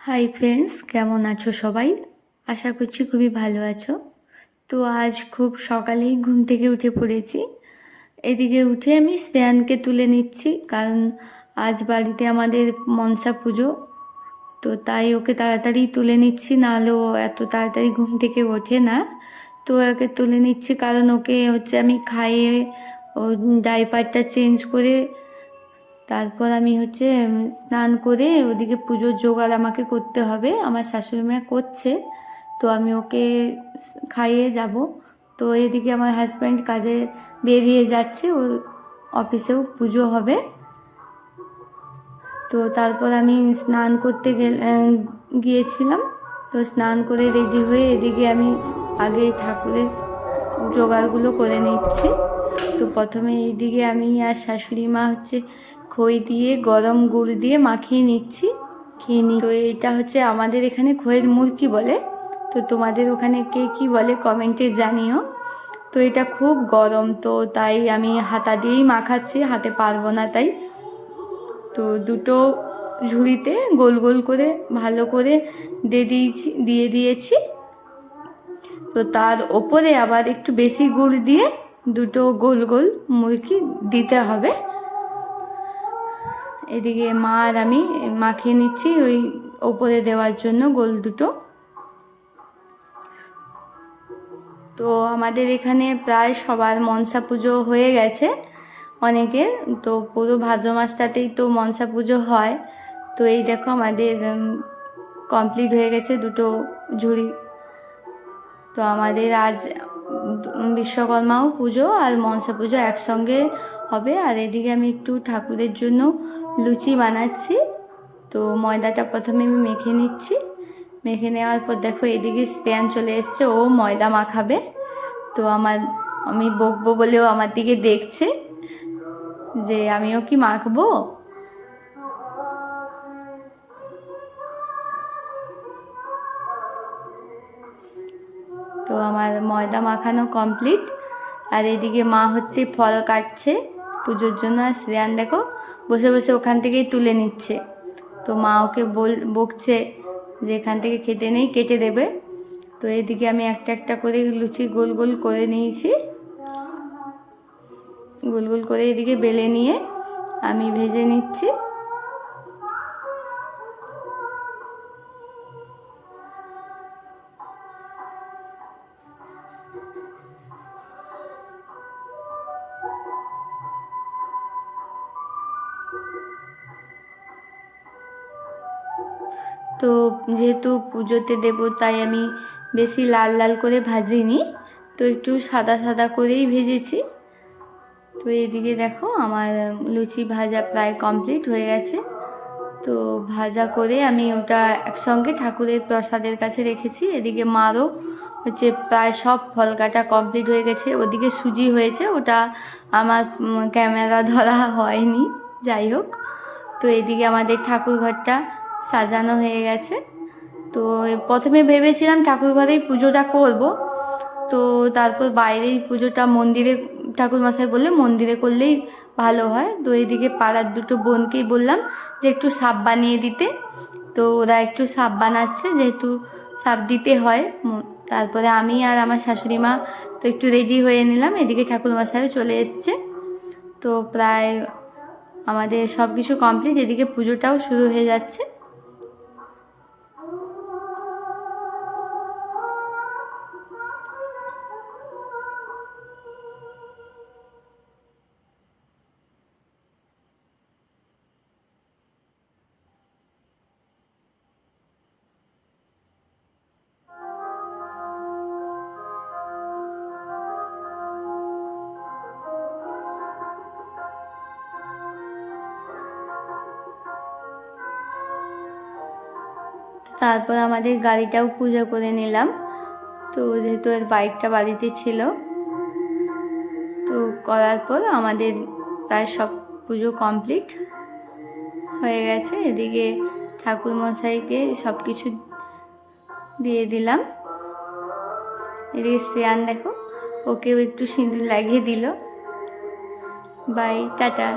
Hi friends কেমন আছো সবাই? আশা করছি খুবই ভালো আছো। তো আজ খুব সকালেই ঘুম থেকে উঠে পড়েছি। এদিকে উঠে আমি শ্রেয়ানকে তুলে নিচ্ছি, কারণ আজ বাড়িতে আমাদের মনসা পুজো। তো তাই ওকে তাড়াতাড়ি তুলে নিচ্ছি, নাহলে ও এত তাড়াতাড়ি ঘুম থেকে ওঠে না। তো ওকে তুলে নিচ্ছি, কারণ ওকে হচ্ছে আমি খাইয়ে ও ডাইপারটা চেঞ্জ করে তারপর আমি হচ্ছে স্নান করে ওদিকে পুজোর জোগাড় আমাকে করতে হবে। আমার শাশুড়ি মা করছে, তো আমি ওকে খাইয়ে যাব। তো এদিকে আমার হাজব্যান্ড কাজে বেরিয়ে যাচ্ছে ওর অফিসেও পুজো হবে। তো তারপর আমি স্নান করতে গিয়েছিলাম। তো স্নান করে রেডি হয়ে এদিকে আমি আগে ঠাকুরের জোগাড়গুলো করে নিচ্ছি। তো প্রথমে এইদিকে আমি আর শাশুড়ি মা হচ্ছে খই দিয়ে, গরম গুড় দিয়ে মাখিয়ে নিচ্ছি। খেয়ে নিই তো এটা হচ্ছে আমাদের এখানে খইয়ের মুরকি বলে। তো তোমাদের ওখানে কে কি বলে কমেন্টে জানিও। তো এটা খুব গরম, তো তাই আমি হাতা দিয়েই মাখাচ্ছি, হাতে পারব না তাই। তো দুটো ঝুড়িতে গোল গোল করে, ভালো করে দিয়ে দিয়েছি দিয়ে দিয়েছি। তো তার ওপরে আবার একটু বেশি গুড় দিয়ে দুটো গোল গোল মুরগি দিতে হবে। এদিকে মা আর আমি মাখিয়ে নিচ্ছি ওই ওপরে দেওয়ার জন্য গোল দুটো। তো আমাদের এখানে প্রায় সবার মনসা পুজো হয়ে গেছে অনেকের। তো পুরো ভাদ্র মাসটাতেই তো মনসা পুজো হয়। তো এই দেখো আমাদের কমপ্লিট হয়ে গেছে দুটো ঝুড়ি। তো আমাদের আজ বিশ্বকর্মাও পুজো আর মনসা পুজো একসঙ্গে হবে। আর এদিকে আমি একটু ঠাকুরের জন্য লুচি বানাচ্ছি। তো ময়দাটা প্রথমে আমি মেখে নিচ্ছি। মেখে নেওয়ার পর দেখো এদিকে স্ট্যান্ড চলে এসছে, ও ময়দা মাখাবে। তো আমার, আমি বকবো বলেও আমার দিকে দেখছে যে আমিও কি মাখবো? তো আমার ময়দা মাখানো কমপ্লিট। আর এদিকে মা হচ্ছে ফল কাটছে, পুজোর জন্য আর শ্রেয়ান দেখো বসে বসে ওখান থেকেই তুলে নিচ্ছে। তো মা ওকে বল, বকছে যে এখান থেকে খেতে নেই, কেটে দেবে। তো এদিকে আমি একটা একটা করে লুচি গোল গোল করে নিয়েছি। গোল গোল করে এদিকে বেলে নিয়ে আমি ভেজে নিচ্ছি। তো যেহেতু পুজোতে দেবো, তাই আমি বেশি লাল লাল করে ভাজিনি। তো একটু সাদা সাদা করেই ভেজেছি। তো এদিকে দেখো, আমার লুচি ভাজা প্রায় কমপ্লিট হয়ে গেছে। তো ভাজা করে আমি ওটা একসঙ্গে ঠাকুরের প্রসাদের কাছে রেখেছি। এদিকে মারও হচ্ছে প্রায় সব ফল কাটা কমপ্লিট হয়ে গেছে। ওদিকে সুজি হয়েছে, ওটা আমার ক্যামেরা ধরা হয়নি। যাই হোক, তো এদিকে আমাদের ঠাকুর ঘরটা সাজানো হয়ে গেছে। তো প্রথমে ভেবেছিলাম ঠাকুর ঘরেই পুজোটা করব। তো তারপর বাইরেই পুজোটা মন্দিরে ঠাকুর মশাই বললে মন্দিরে করলেই ভালো হয়। তো এদিকে পাড়ার দুটো বোনকেই বললাম যে একটু সাপ বানিয়ে দিতে। তো ওরা একটু সাপ বানাচ্ছে, যেহেতু সাপ দিতে হয়। তারপরে আমি আর আমার শাশুড়ি মা তো একটু রেডি হয়ে নিলাম। এদিকে ঠাকুর মশাইও চলে এসছে। তো প্রায় আমাদের সব কিছু কমপ্লিট এদিকে পুজোটাও শুরু হয়ে যাচ্ছে। তারপর আমাদের গাড়িটাও পুজো করে নিলাম। তো যেহেতু এর বাইকটা বাড়িতে ছিল, তো করার পর আমাদের প্রায় সব পুজো কমপ্লিট হয়ে গেছে। এদিকে ঠাকুর মশাইকে সব কিছু দিয়ে দিলাম। এদিকে শ্রেয়ান দেখো, ওকেও একটু সিঁদুর লাগিয়ে দিল। Bye tata.